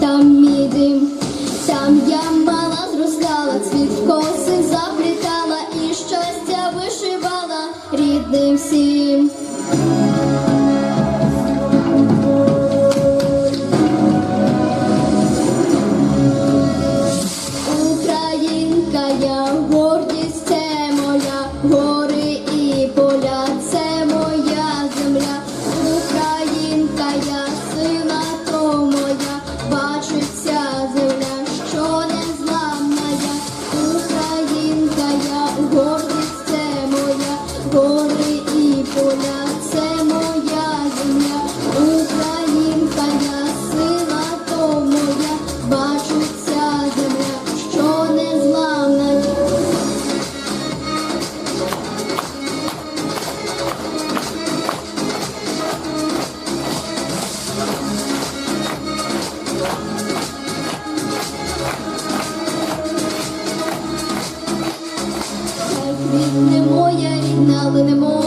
там мій там я мала зростала, цвіт в коси заплітала і щастя вишивала рідним всім. Гори і поля, це моя земля. Українка, сила то моя, бачиться земля, що не але не моя